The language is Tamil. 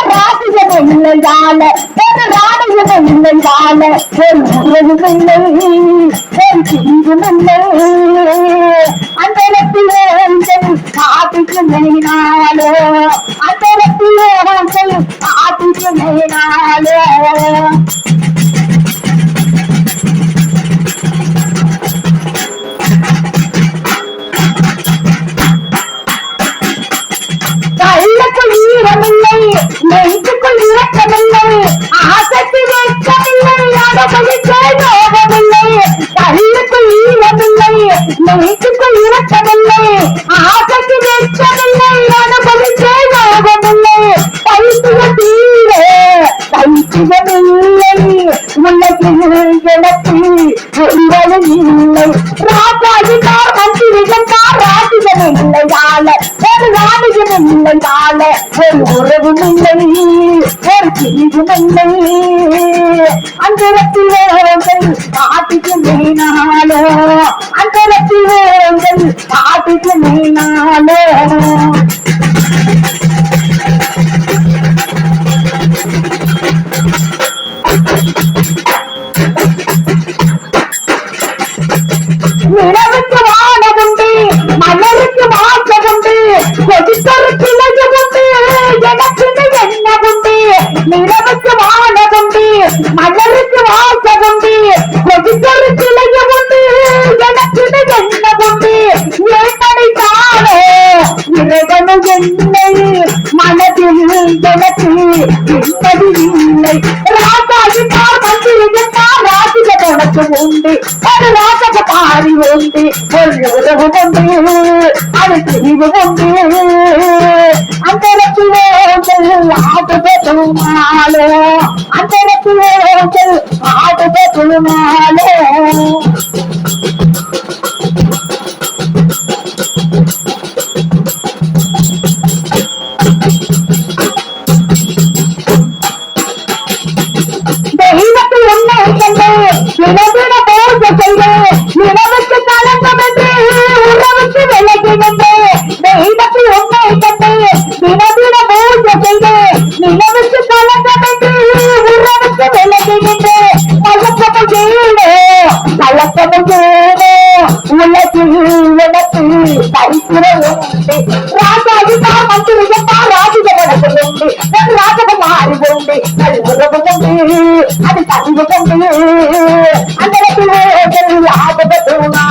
ராஜாதிகார் இல்லையால ஒரு இல்லையால ஒரு உறவும் இல்லை ஒரு பிரிவும் இல்லை நெஞ்சுக்குள் இரக்கமில்லை ஆசைக்கு வெட்கமில்லை அனுபவிக்க யோகமில்லை கல்லுக்குள் ஈரமில்லை நெஞ்சுக்குள் இரக்கமில்லை ஆசைக்கு வெட்கமில்லை அனுபவிக்க யோகமில்லை பைத்திய தீரே பைத்தியமில்லை உலகில் எனக்கு ஒருவரும் இல்லை. ராஜாதிகார் ராஜிகள் இல்லை. இல்லையால ஒரு ராணியும் இல்லை நாள ஒரு உறவும் இல்லை ஒரு பிரிவும் இல்லை. அந்த இடத்திலே காட்டுக்கு இல்லை மனதில் எனக்கு நிம்மதி இல்லை ராஜாவினார் மந்திரிகத்தார் ராசிக உனக்கு உண்டு ஒரு ராசக பாரி உண்டு ஒரு உறவு உண்டு அது பிரிவு உண்டு அந்த இடத்திலே ஆட்டு பெற்றுமாலோ அந்த இடத்திலே ஆட்டு பெற்றுமாலோ நிலவிட போர்க்க நிலவுக்கு கலங்கம் உறவுக்கு விலகி கலக்கமும் ஏழோ கலக்கமும் ஏழோ உலகில் எனக்கு சரித்திரம் உண்டு. ராஜாஜி மந்திரிகத்தா ராஜிகம் எனக்கு உண்டு. ஒரு ராஜகுமாரி உண்டு. அது உறவு உண்டு. அது கழிவு கொண்டு அந்த இடத்திலே ஆபத்துனாலும்